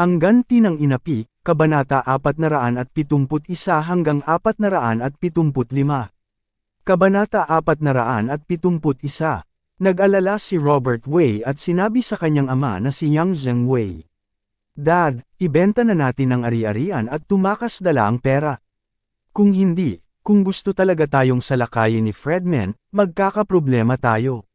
Ang ganti ng inapi, Kabanata 471 hanggang 475. Kabanata 471. Nag-alala si Robert Wei at sinabi sa kanyang ama na si Yang Zheng Wei. Dad, ibenta na natin ang ari-arian at tumakas dala ang pera. Kung hindi, kung gusto talaga tayong salakayin ni Fredman, magkakaproblema tayo.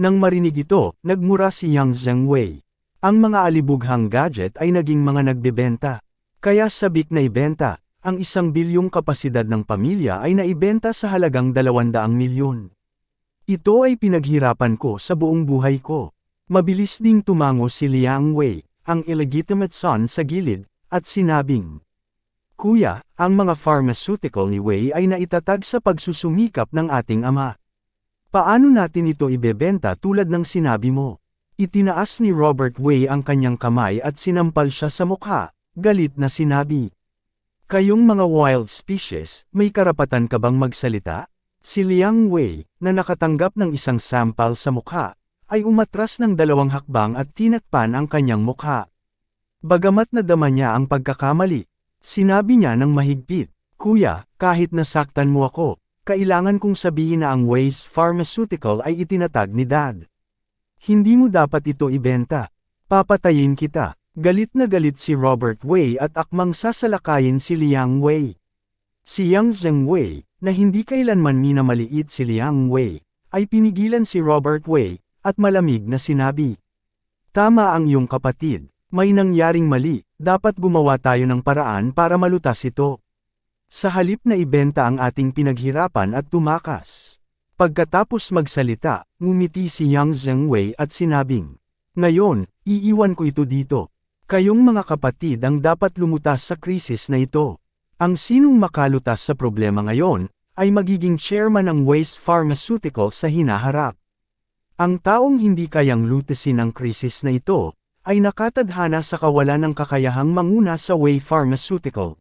Nang marinig ito, nagmura si Yang Zheng Wei. Ang mga alibughang gadget ay naging mga nagbebenta. Kaya sabik na ibenta, ang isang bilyong kapasidad ng pamilya ay naibenta sa halagang 200 milyon. Ito ay pinaghirapan ko sa buong buhay ko. Mabilis ding tumango si Liang Wei, ang illegitimate son sa gilid, at sinabing, Kuya, ang mga pharmaceutical ni Wei ay naitatag sa pagsusumikap ng ating ama. Paano natin ito ibebenta tulad ng sinabi mo? Itinaas ni Robert Wei ang kanyang kamay at sinampal siya sa mukha, galit na sinabi. Kayong mga wild species, may karapatan ka bang magsalita? Si Liang Wei, na nakatanggap ng isang sampal sa mukha, ay umatras ng dalawang hakbang at tinakpan ang kanyang mukha. Bagamat nadama niya ang pagkakamali, sinabi niya ng mahigpit, Kuya, kahit nasaktan mo ako, kailangan kong sabihin na ang Wei's Pharmaceutical ay itinatag ni Dad. Hindi mo dapat ito ibenta. Papatayin kita. Galit na galit si Robert Wei at akmang sasalakayin si Liang Wei. Si Yang Zheng Wei, na hindi kailanman minamaliit si Liang Wei, ay pinigilan si Robert Wei, at malamig na sinabi. Tama ang iyong kapatid, may nangyaring mali, dapat gumawa tayo ng paraan para malutas ito. Sa halip na ibenta ang ating pinaghirapan at tumakas. Pagkatapos magsalita, ngumiti si Yang Zheng Wei at sinabing, Ngayon, iiwan ko ito dito. Kayong mga kapatid ang dapat lumutas sa krisis na ito. Ang sinong makalutas sa problema ngayon, ay magiging chairman ng Waste Pharmaceutical sa hinaharap. Ang taong hindi kayang lutasin ang krisis na ito, ay nakatadhana sa kawalan ng kakayahang manguna sa Way Pharmaceutical.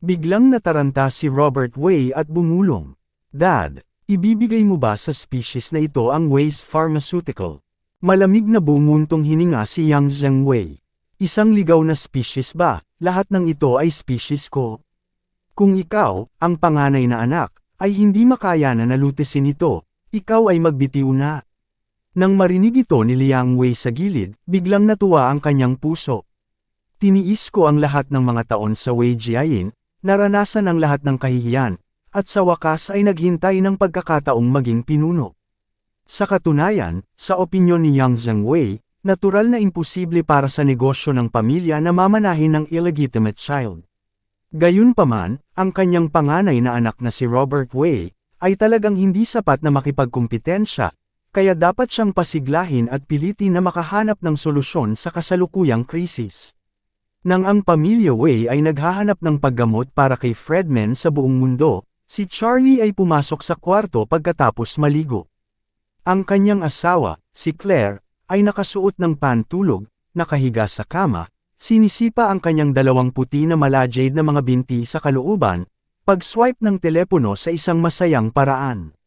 Biglang nataranta si Robert Way at bumulong. Dad, ibibigay mo ba sa species na ito ang Waste Pharmaceutical? Malamig na bumuntong hininga si Yang Zheng Wei. Isang ligaw na species ba, lahat ng ito ay species ko. Kung ikaw, ang panganay na anak, ay hindi makaya na nalutisin ito, ikaw ay magbitiw na. Nang marinig ito ni Liang Wei sa gilid, biglang natuwa ang kanyang puso. Tiniis ko ang lahat ng mga taon sa Wei Jiayin, naranasan ang lahat ng kahihiyan, at sa wakas ay naghintay ng pagkakataong maging pinuno. Sa katunayan, sa opinyon ni Yang Zheng Wei, natural na imposible para sa negosyo ng pamilya na mamanahin ng illegitimate child. Gayunpaman, ang kanyang panganay na anak na si Robert Wei, ay talagang hindi sapat na makipagkumpetensya, kaya dapat siyang pasiglahin at pilitin na makahanap ng solusyon sa kasalukuyang krisis. Nang ang pamilya Wei ay naghahanap ng paggamot para kay Fredman sa buong mundo, si Charlie ay pumasok sa kwarto pagkatapos maligo. Ang kanyang asawa, si Claire, ay nakasuot ng pantulog, nakahiga sa kama, Sinisipa ang kanyang dalawang puti na malajade na mga binti sa kalooban, pag-swipe ng telepono sa isang masayang paraan.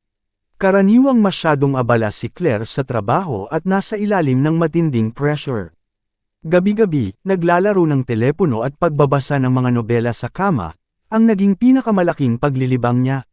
Karaniwang masyadong abala si Claire sa trabaho at nasa ilalim ng matinding pressure. Gabi-gabi, naglalaro ng telepono at pagbabasa ng mga nobela sa kama, ang naging pinakamalaking paglilibang niya.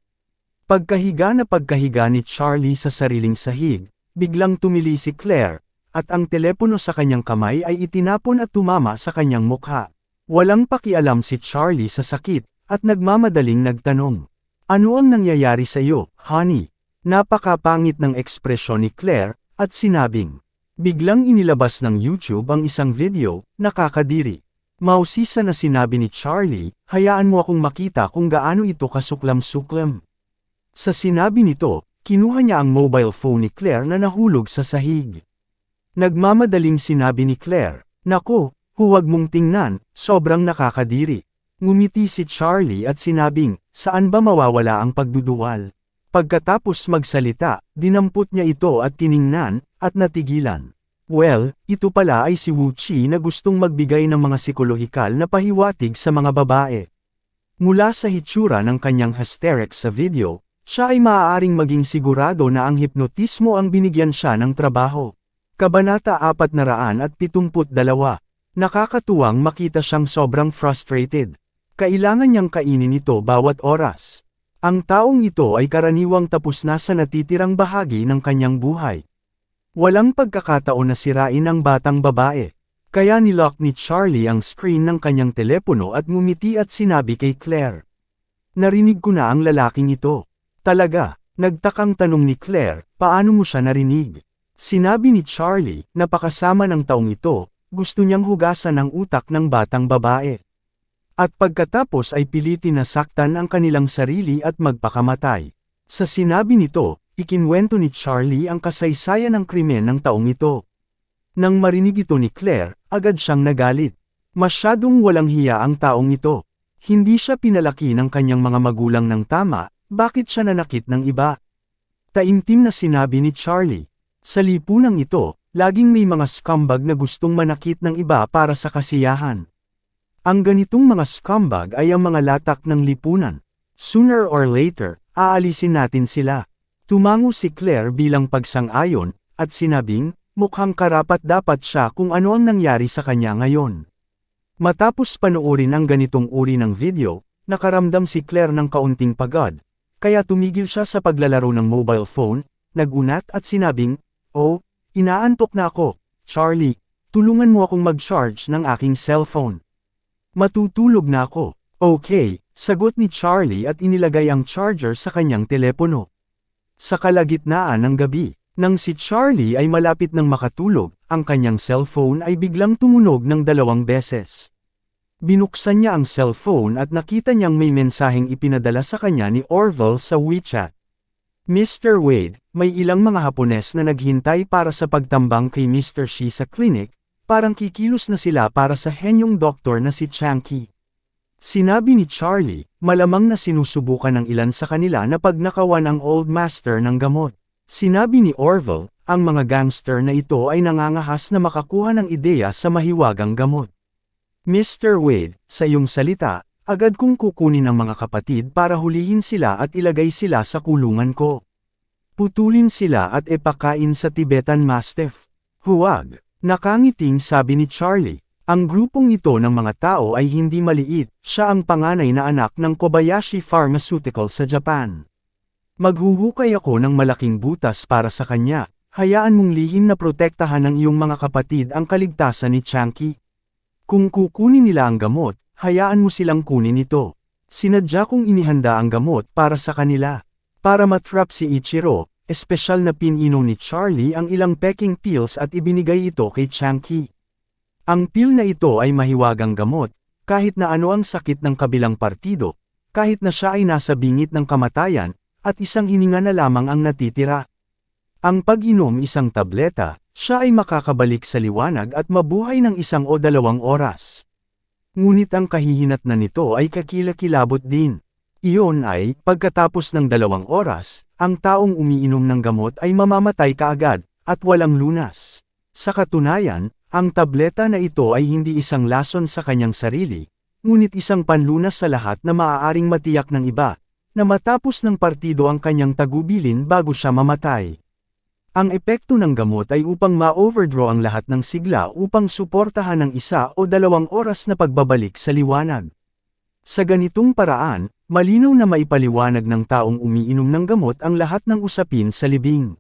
Pagkahiga na pagkahiga ni Charlie sa sariling sahig, biglang tumili si Claire, at ang telepono sa kanyang kamay ay itinapon at tumama sa kanyang mukha. Walang pakialam si Charlie sa sakit, at nagmamadaling nagtanong. Ano ang nangyayari sa iyo, honey? Napakapangit ng ekspresyon ni Claire, at sinabing. Biglang inilabas ng YouTube ang isang video, nakakadiri. Mausisa na sinabi ni Charlie, hayaan mo akong makita kung gaano ito kasuklam-suklam. Sa sinabi nito, kinuha niya ang mobile phone ni Claire na nahulog sa sahig. Nagmamadaling sinabi ni Claire, Nako, Huwag mong tingnan, sobrang nakakadiri. Ngumiti si Charlie at sinabing, saan ba mawawala ang pagduduwal? Pagkatapos magsalita, dinampot niya ito at tiningnan, at natigilan. Well, ito pala ay si Wu Chi na gustong magbigay ng mga psikolohikal na pahiwatig sa mga babae. Mula sa hitsura ng kanyang hysterics sa video, siya ay maaaring maging sigurado na ang hipnotismo ang binigyan siya ng trabaho. Kabanata 472 Nakakatuwang makita siyang sobrang frustrated. Kailangan niyang kainin ito bawat oras. Ang taong ito ay karaniwang tapos na sa natitirang bahagi ng kanyang buhay. Walang pagkakataon na sirain ang batang babae. Kaya nilock ni Charlie ang screen ng kanyang telepono at ngumiti at sinabi kay Claire. Narinig ko na ang lalaking ito. Talaga, nagtakang tanong ni Claire, paano mo siya narinig? Sinabi ni Charlie, napakasama ng taong ito, gusto niyang hugasan ang utak ng batang babae. At pagkatapos ay pilitin na saktan ang kanilang sarili at magpakamatay. Sa sinabi nito, ikinwento ni Charlie ang kasaysayan ng krimen ng taong ito. Nang marinig ito ni Claire, agad siyang nagalit. Masyadong walang hiya ang taong ito. Hindi siya pinalaki ng kanyang mga magulang ng tama, bakit siya nanakit ng iba? Taimtim na sinabi ni Charlie. Sa lipunang ito, laging may mga scumbag na gustong manakit ng iba para sa kasiyahan. Ang ganitong mga scumbag ay ang mga latak ng lipunan. Sooner or later, aalisin natin sila. Tumango si Claire bilang pagsang-ayon, at sinabing, mukhang karapat dapat siya kung ano ang nangyari sa kanya ngayon. Matapos panoorin ang ganitong uri ng video, nakaramdam si Claire ng kaunting pagod, kaya tumigil siya sa paglalaro ng mobile phone, nagunat at sinabing, Oh, inaantok na ako, Charlie, tulungan mo akong mag-charge ng aking cellphone. Matutulog na ako. Okay, sagot ni Charlie at inilagay ang charger sa kanyang telepono. Sa kalagitnaan ng gabi, nang si Charlie ay malapit ng makatulog, ang kanyang cellphone ay biglang tumunog ng dalawang beses. Binuksan niya ang cellphone at nakita niyang may mensaheng ipinadala sa kanya ni Orville sa WeChat. Mr. Wade, may ilang mga Hapones na naghintay para sa pagtambang kay Mr. Shi sa clinic, parang kikilos na sila para sa henyong doktor na si Chanky. Sinabi ni Charlie, malamang na sinusubukan ng ilan sa kanila na pagnakawan ang old master ng gamot. Sinabi ni Orville, ang mga gangster na ito ay nangangahas na makakuha ng ideya sa mahiwagang gamot. Mr. Wade, sa iyong salita, agad kong kukunin ang mga kapatid para hulihin sila at ilagay sila sa kulungan ko. Putulin sila at epakain sa Tibetan Mastiff. Huwag, nakangiting sabi ni Charlie. Ang grupong ito ng mga tao ay hindi maliit, siya ang panganay na anak ng Kobayashi Pharmaceutical sa Japan. Maghuhukay ako ng malaking butas para sa kanya, hayaan mong lihim na protektahan ng iyong mga kapatid ang kaligtasan ni Chanky. Kung kukunin nila ang gamot, hayaan mo silang kunin ito. Sinadya kong inihanda ang gamot para sa kanila. Para matrap si Ichiro, espesyal na pininom ni Charlie ang ilang peking pills at ibinigay ito kay Chanky. Ang pill na ito ay mahiwagang gamot, kahit na ano ang sakit ng kabilang partido, kahit na siya ay nasa bingit ng kamatayan, at isang hininga na lamang ang natitira. Ang pag-inom isang tableta, siya ay makakabalik sa liwanag at mabuhay ng isang o dalawang oras. Ngunit ang kahihinat na nito ay kakilakilabot din. Iyon ay, pagkatapos ng dalawang oras, ang taong umiinom ng gamot ay mamamatay kaagad, at walang lunas. Sa katunayan, ang tableta na ito ay hindi isang lason sa kanyang sarili, ngunit isang panlunas sa lahat na maaaring matiyak ng iba, na matapos ng partido ang kanyang tagubilin bago siya mamatay. Ang epekto ng gamot ay upang ma-overdraw ang lahat ng sigla upang suportahan ng isa o dalawang oras na pagbabalik sa liwanag. Sa ganitong paraan, malinaw na maipaliwanag ng taong umiinom ng gamot ang lahat ng usapin sa libing.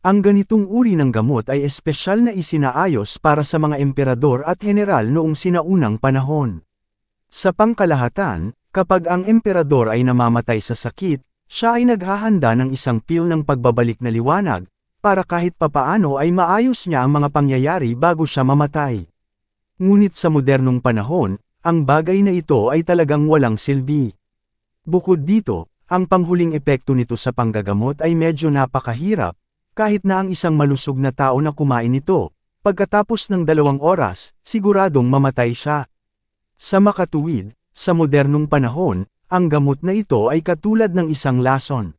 Ang ganitong uri ng gamot ay espesyal na isinaayos para sa mga emperador at general noong sinaunang panahon. Sa pangkalahatan, kapag ang emperador ay namamatay sa sakit, siya ay naghahanda ng isang pil ng pagbabalik na liwanag, para kahit papaano ay maayos niya ang mga pangyayari bago siya mamatay. Ngunit sa modernong panahon, ang bagay na ito ay talagang walang silbi. Bukod dito, ang panghuling epekto nito sa panggagamot ay medyo napakahirap, kahit na ang isang malusog na tao na kumain nito, pagkatapos ng dalawang oras, siguradong mamatay siya. Sa makatuwid, sa modernong panahon, ang gamot na ito ay katulad ng isang lason.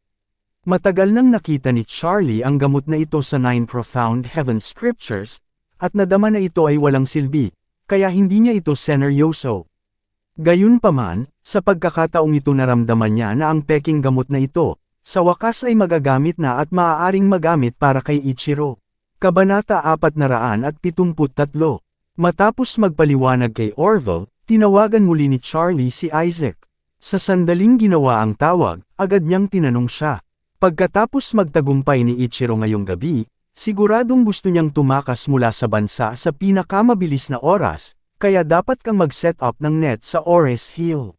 Matagal nang nakita ni Charlie ang gamot na ito sa Nine Profound Heaven Scriptures, at nadama na ito ay walang silbi, kaya hindi niya ito seneryoso. Gayunpaman, sa pagkakataong ito naramdaman niya na ang peking gamot na ito, sa wakas ay magagamit na at maaaring magamit para kay Ichiro. Kabanata 473 Matapos magpaliwanag kay Orville, tinawagan muli ni Charlie si Isaac. Sa sandaling ginawa ang tawag, agad niyang tinanong siya. Pagkatapos magtagumpay ni Ichiro ngayong gabi, siguradong gusto niyang tumakas mula sa bansa sa pinakamabilis na oras, kaya dapat kang mag-set up ng net sa Ores Hill.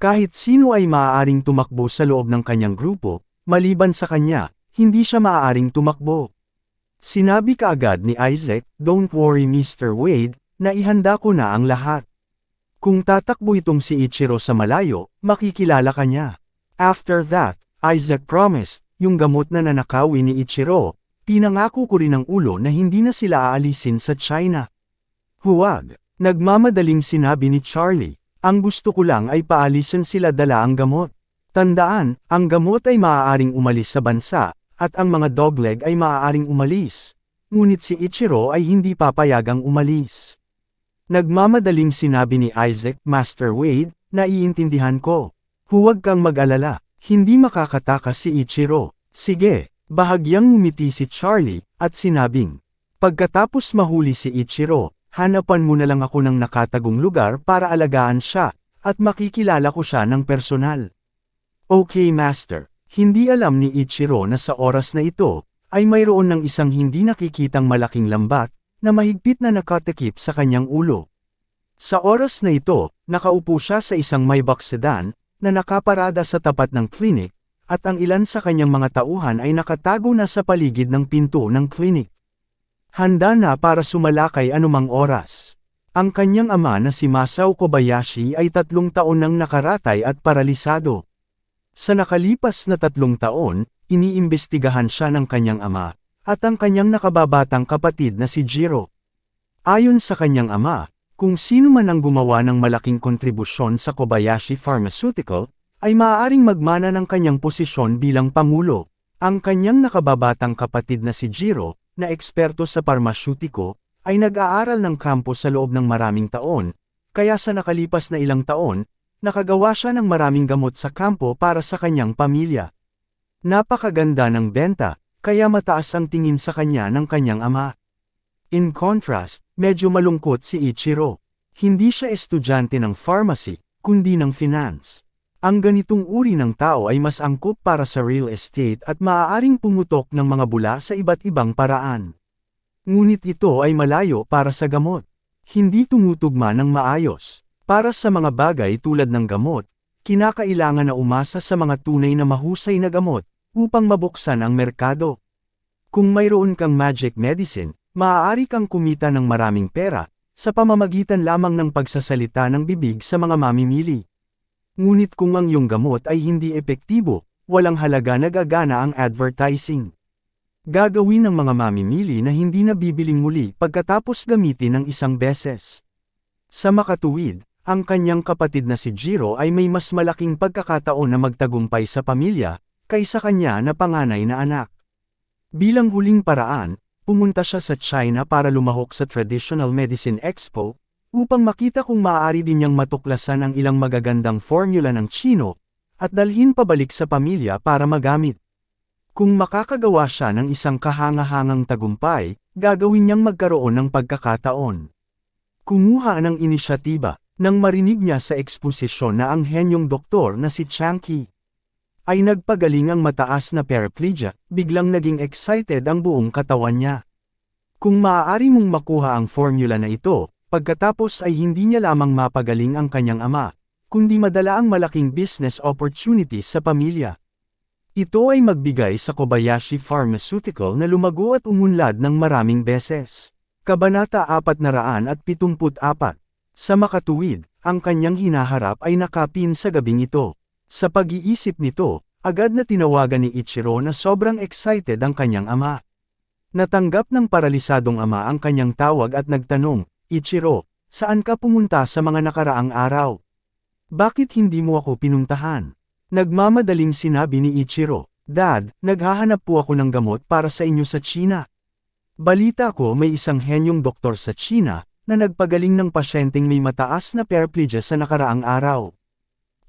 Kahit sino ay maaaring tumakbo sa loob ng kanyang grupo, maliban sa kanya, hindi siya maaaring tumakbo. Sinabi kaagad ni Isaac, Don't worry Mr. Wade, na ihanda ko na ang lahat. Kung tatakbo itong si Ichiro sa malayo, makikilala ka niya. After that, Isaac promised, yung gamot na nanakawi ni Ichiro, pinangako ko rin ang ulo na hindi na sila aalisin sa China. Huwag, nagmamadaling sinabi ni Charlie, ang gusto ko lang ay paalisin sila dala ang gamot. Tandaan, ang gamot ay maaaring umalis sa bansa, at ang mga dogleg ay maaaring umalis. Ngunit si Ichiro ay hindi papayagang umalis. Nagmamadaling sinabi ni Isaac, Master Wade, naiintindihan ko. Huwag kang mag-alala, hindi makakatakas si Ichiro. Sige, bahagyang ngumiti si Charlie, at sinabing, Pagkatapos mahuli si Ichiro, hanapan mo na lang ako ng nakatagong lugar para alagaan siya, at makikilala ko siya ng personal. Okay master, hindi alam ni Ichiro na sa oras na ito, ay mayroon ng isang hindi nakikitang malaking lambat, na mahigpit na nakatakip sa kanyang ulo. Sa oras na ito, nakaupo siya sa isang Maybach sedan, na nakaparada sa tapat ng klinik, at ang ilan sa kanyang mga tauhan ay nakatago na sa paligid ng pinto ng klinik. Handa na para sumalakay anumang oras. Ang kanyang ama na si Masao Kobayashi ay tatlong taon nang nakaratay at paralisado. Sa nakalipas na tatlong taon, iniimbestigahan siya ng kanyang ama, at ang kanyang nakababatang kapatid na si Jiro. Ayon sa kanyang ama, kung sino man ang gumawa ng malaking kontribusyon sa Kobayashi Pharmaceutical, ay maaaring magmana ng kanyang posisyon bilang Pangulo. Ang kanyang nakababatang kapatid na si Jiro, na eksperto sa parmasyutiko, ay nag-aaral ng kampo sa loob ng maraming taon, kaya sa nakalipas na ilang taon, nakagawa siya ng maraming gamot sa kampo para sa kanyang pamilya. Napakaganda ng benta, kaya mataas ang tingin sa kanya ng kanyang ama. In contrast, medyo malungkot si Ichiro. Hindi siya estudyante ng pharmacy, kundi ng finance. Ang ganitong uri ng tao ay mas angkop para sa real estate at maaaring pumutok ng mga bula sa iba't ibang paraan. Ngunit ito ay malayo para sa gamot. Hindi tumutugma ng maayos. Para sa mga bagay tulad ng gamot, kinakailangan na umasa sa mga tunay na mahusay na gamot upang mabuksan ang merkado. Kung mayroon kang magic medicine, Maaari kang kumita ng maraming pera, sa pamamagitan lamang ng pagsasalita ng bibig sa mga mamimili. Ngunit kung ang iyong gamot ay hindi epektibo, walang halaga nagagana ang advertising. Gagawin ng mga mamimili na hindi na bibiling muli pagkatapos gamitin ng isang beses. Sa makatuwid, ang kanyang kapatid na si Jiro ay may mas malaking pagkakataon na magtagumpay sa pamilya, kaysa kanya na panganay na anak. Bilang huling paraan, pumunta siya sa China para lumahok sa Traditional Medicine Expo, upang makita kung maaari din niyang matuklasan ang ilang magagandang formula ng Chino, at dalhin pabalik sa pamilya para magamit. Kung makakagawa siya ng isang kahangahangang tagumpay, gagawin niyang magkaroon ng pagkakataon. Kumuha ng inisyatiba, nang marinig niya sa eksposisyon na ang henyong doktor na si Changki ay nagpagaling ang mataas na paraplegia, biglang naging excited ang buong katawan niya. Kung maaari mong makuha ang formula na ito, pagkatapos ay hindi niya lamang mapagaling ang kanyang ama, kundi madala ang malaking business opportunities sa pamilya. Ito ay magbigay sa Kobayashi Pharmaceutical na lumago at umunlad ng maraming beses. Kabanata 474 Sa makatuwid, ang kanyang hinaharap ay nakapin sa gabing ito. Sa pag-iisip nito, agad na tinawagan ni Ichiro na sobrang excited ang kanyang ama. Natanggap ng paralisadong ama ang kanyang tawag at nagtanong, Ichiro, saan ka pumunta sa mga nakaraang araw? Bakit hindi mo ako pinuntahan? Nagmamadaling sinabi ni Ichiro, Dad, naghahanap po ako ng gamot para sa inyo sa China. Balita ko may isang henyong doktor sa China, na nagpagaling ng pasyenteng may mataas na paraplegia sa nakaraang araw.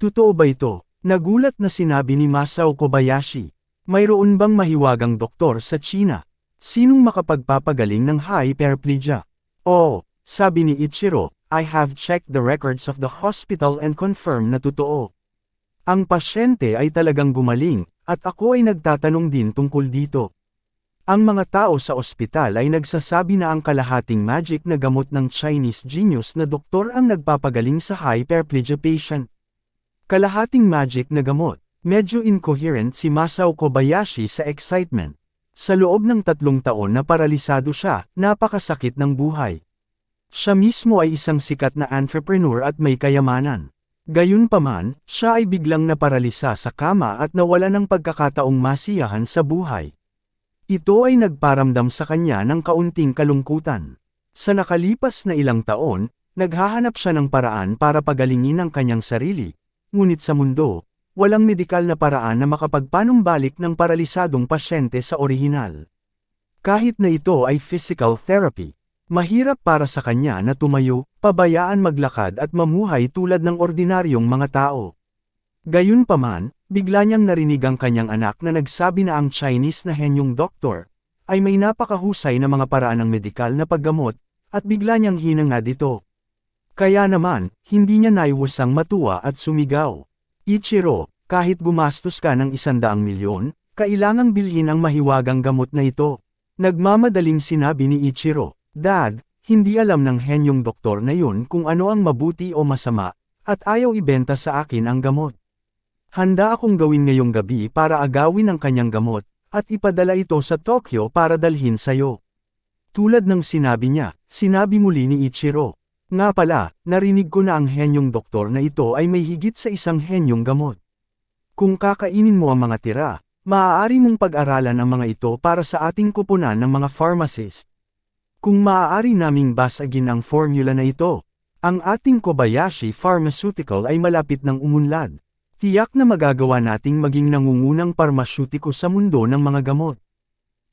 Totoo ba ito? Nagulat na sinabi ni Masao Kobayashi. Mayroon bang mahiwagang doktor sa China? Sinong makapagpapagaling ng high paraplegia? Oo, sabi ni Ichiro, I have checked the records of the hospital and confirmed na totoo. Ang pasyente ay talagang gumaling, at ako ay nagtatanong din tungkol dito. Ang mga tao sa ospital ay nagsasabi na ang kalahating magic na gamot ng Chinese genius na doktor ang nagpapagaling sa hyperplegia patient. Kalahating magic na gamot. Medyo incoherent si Masao Kobayashi sa excitement. Sa loob ng tatlong taon na paralisado siya, napakasakit ng buhay. Siya mismo ay isang sikat na entrepreneur at may kayamanan. Gayunpaman, siya ay biglang naparalisa sa kama at nawala ng pagkakataong masiyahan sa buhay. Ito ay nagparamdam sa kanya ng kaunting kalungkutan. Sa nakalipas na ilang taon, naghahanap siya ng paraan para pagalingin ang kanyang sarili. Ngunit sa mundo, walang medikal na paraan na makapagpanumbalik ng paralisadong pasyente sa orihinal. Kahit na ito ay physical therapy, mahirap para sa kanya na tumayo, pabayaan maglakad at mamuhay tulad ng ordinaryong mga tao. Gayunpaman, bigla niyang narinig ang kanyang anak na nagsabi na ang Chinese na henyong doktor, ay may napakahusay na mga paraan ng medikal na paggamot, at bigla niyang hinangad ito. Kaya naman, hindi niya naiwasang matuwa at sumigaw. Ichiro, kahit gumastos ka ng isandaang milyon, kailangang bilhin ang mahiwagang gamot na ito. Nagmamadaling sinabi ni Ichiro, Dad, hindi alam ng henyong doktor na yun kung ano ang mabuti o masama, at ayaw ibenta sa akin ang gamot. Handa akong gawin ngayong gabi para agawin ang kanyang gamot, at ipadala ito sa Tokyo para dalhin sayo. Tulad ng sinabi niya, sinabi muli ni Ichiro. Nga pala, narinig ko na ang henyong doktor na ito ay may higit sa isang henyong gamot. Kung kakainin mo ang mga tira, maaari mong pag-aralan ang mga ito para sa ating kupunan ng mga pharmacist. Kung maaari naming basagin ang formula na ito, ang ating Kobayashi Pharmaceutical ay malapit ng umunlad. Tiyak na magagawa nating maging nangungunang parmasyutiko sa mundo ng mga gamot.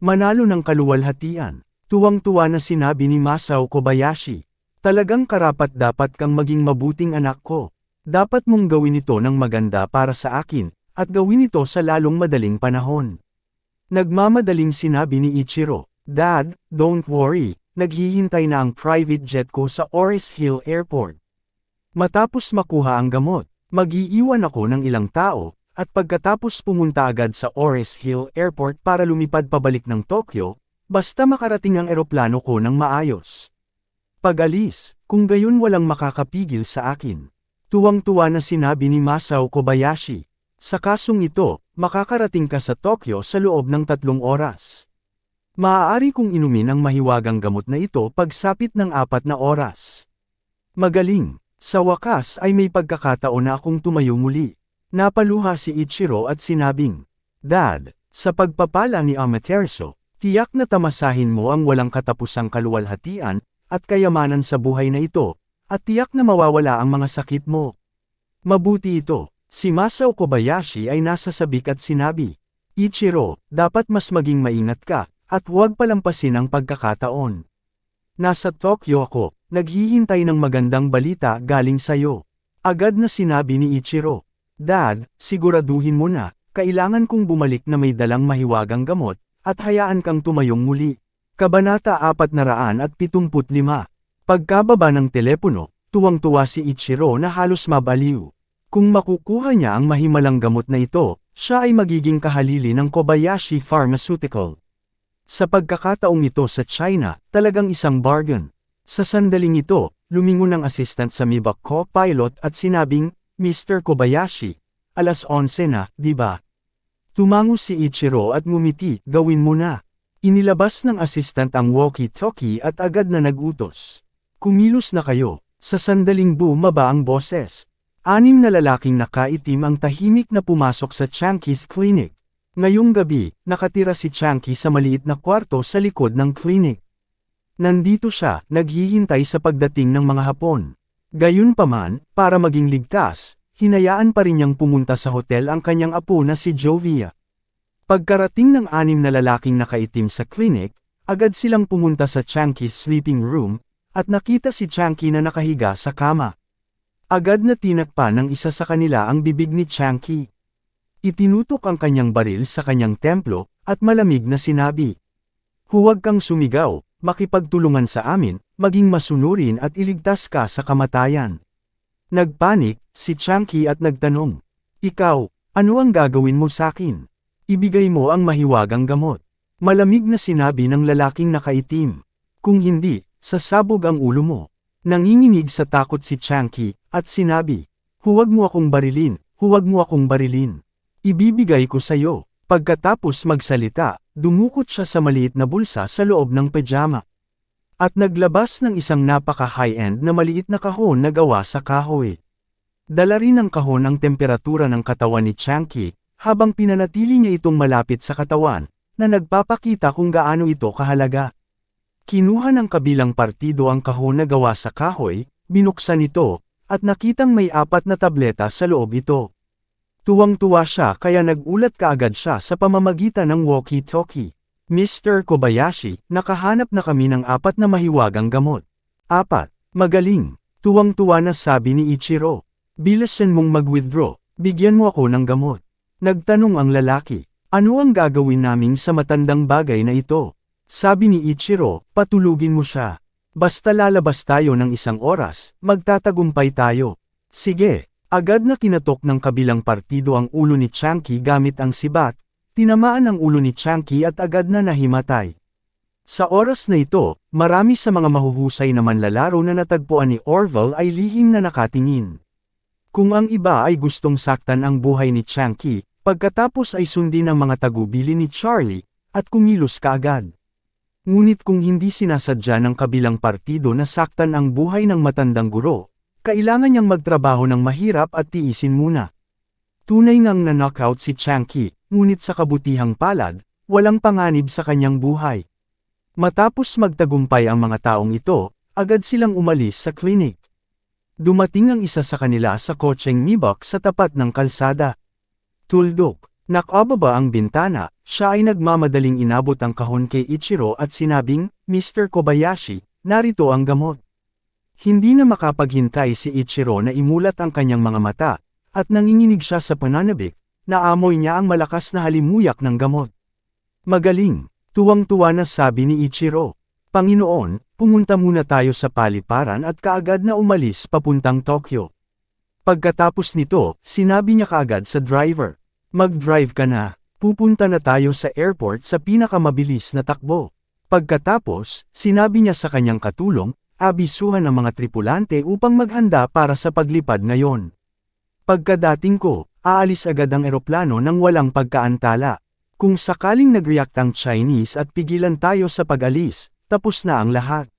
Manalo ng kaluwalhatian. Tuwang-tuwa na sinabi ni Masao Kobayashi. Talagang karapat dapat kang maging mabuting anak ko. Dapat mong gawin ito ng maganda para sa akin, at gawin ito sa lalong madaling panahon. Nagmamadaling sinabi ni Ichiro, Dad, don't worry, naghihintay na ang private jet ko sa Oris Hill Airport. Matapos makuha ang gamot, mag-iiwan ako ng ilang tao, at pagkatapos pumunta agad sa Oris Hill Airport para lumipad pabalik ng Tokyo, basta makarating ang eroplano ko ng maayos. Pag-alis, kung gayon walang makakapigil sa akin. Tuwang-tuwa na sinabi ni Masao Kobayashi. Sa kasong ito, makakarating ka sa Tokyo sa loob ng tatlong oras. Maaari kong inumin ang mahiwagang gamot na ito pagsapit ng apat na oras. Magaling, sa wakas ay may pagkakataon na akong tumayo muli. Napaluha si Ichiro at sinabing, Dad, sa pagpapala ni Amaterasu, tiyak na tamasahin mo ang walang katapusang kaluwalhatian, at kayamanan sa buhay na ito, at tiyak na mawawala ang mga sakit mo. Mabuti ito, si Masao Kobayashi ay nasa sabik at sinabi, Ichiro, dapat mas maging maingat ka, at huwag palampasin ang pagkakataon. Nasa Tokyo ako, naghihintay ng magandang balita galing sayo. Agad na sinabi ni Ichiro, Dad, siguraduhin mo na, kailangan kong bumalik na may dalang mahiwagang gamot, at hayaan kang tumayong muli. Kabanata 475 Pagkababa ng telepono, tuwang-tuwa si Ichiro na halos mabaliw. Kung makukuha niya ang mahimalang gamot na ito, siya ay magiging kahalili ng Kobayashi Pharmaceutical. Sa pagkakataong ito sa China, talagang isang bargain. Sa sandaling ito, lumingon ang assistant sa Mibak co-pilot at sinabing, Mr. Kobayashi, alas 11 na, di ba? Tumango si Ichiro at ngumiti, gawin mo na. Inilabas ng assistant ang walkie-talkie at agad na nagutos. Kumilos na kayo, sa sandaling bumaba ang boses. Anim na lalaking nakaitim ang tahimik na pumasok sa Chanki's clinic. Ngayong gabi, nakatira si Chunky sa maliit na kwarto sa likod ng clinic. Nandito siya, naghihintay sa pagdating ng mga Hapon. Gayunpaman, para maging ligtas, hinayaan pa rin niyang pumunta sa hotel ang kanyang apo na si Jovia. Pagkarating ng anim na lalaking nakaitim sa clinic, agad silang pumunta sa Chunky's sleeping room, at nakita si Chunky na nakahiga sa kama. Agad na tinakpan ng isa sa kanila ang bibig ni Chunky. Itinutok ang kanyang baril sa kanyang templo, at malamig na sinabi. Huwag kang sumigaw, makipagtulungan sa amin, maging masunurin at iligtas ka sa kamatayan. Nagpanik, si Chunky at nagtanong. Ikaw, ano ang gagawin mo sa akin? Ibigay mo ang mahiwagang gamot. Malamig na sinabi ng lalaking nakaitim. Kung hindi, sasabog ang ulo mo. Nanginginig sa takot si Chunky, at sinabi, Huwag mo akong barilin, huwag mo akong barilin. Ibibigay ko sa'yo. Pagkatapos magsalita, dumukot siya sa maliit na bulsa sa loob ng pajama. At naglabas ng isang napaka-high-end na maliit na kahon na gawa sa kahoy. Dala rin ng kahon ang temperatura ng katawan ni Chunky, habang pinanatili niya itong malapit sa katawan, na nagpapakita kung gaano ito kahalaga. Kinuha ng kabilang partido ang kahon na gawa sa kahoy, binuksan ito, at nakitang may apat na tableta sa loob ito. Tuwang-tuwa siya kaya nagulat kaagad siya sa pamamagitan ng walkie-talkie. Mr. Kobayashi, nakahanap na kami ng apat na mahiwagang gamot. Apat, magaling. Tuwang-tuwa na sabi ni Ichiro. Bilasan mong mag-withdraw, bigyan mo ako ng gamot. Nagtanong ang lalaki, ano ang gagawin naming sa matandang bagay na ito? Sabi ni Ichiro, patulugin mo siya. Basta lalabas tayo ng isang oras, magtatagumpay tayo. Sige, agad na kinatok ng kabilang partido ang ulo ni Chunky gamit ang sibat, Tinamaan ang ulo ni Chunky at agad na nahimatay. Sa oras na ito, marami sa mga mahuhusay na manlalaro na natagpuan ni Orville ay lihim na nakatingin. Kung ang iba ay gustong saktan ang buhay ni Chunky, pagkatapos ay sundin ang mga tagubili ni Charlie, at kumilos kaagad. Ngunit kung hindi sinasadya ng kabilang partido na saktan ang buhay ng matandang guro, kailangan niyang magtrabaho ng mahirap at tiisin muna. Tunay ngang na-knockout si Chunky, ngunit sa kabutihang palad, walang panganib sa kanyang buhay. Matapos magtagumpay ang mga taong ito, agad silang umalis sa klinik. Dumating ang isa sa kanila sa kotseng Mibok sa tapat ng kalsada. Tuldok, nakababa ang bintana, siya ay nagmamadaling inabot ang kahon kay Ichiro at sinabing, Mr. Kobayashi, narito ang gamot. Hindi na makapaghintay si Ichiro na imulat ang kanyang mga mata, at nanginginig siya sa pananabik, naamoy niya ang malakas na halimuyak ng gamot. Magaling, tuwang-tuwa na sabi ni Ichiro. Panginoon, pumunta muna tayo sa paliparan at kaagad na umalis papuntang Tokyo. Pagkatapos nito, sinabi niya kaagad sa driver, Mag-drive ka na, pupunta na tayo sa airport sa pinakamabilis na takbo. Pagkatapos, sinabi niya sa kanyang katulong, abisuhan ang mga tripulante upang maghanda para sa paglipad ngayon. Pagkadating ko, aalis agad ang eroplano nang walang pagkaantala. Kung sakaling nag-react ang Chinese at pigilan tayo sa pag-alis, tapos na ang lahat.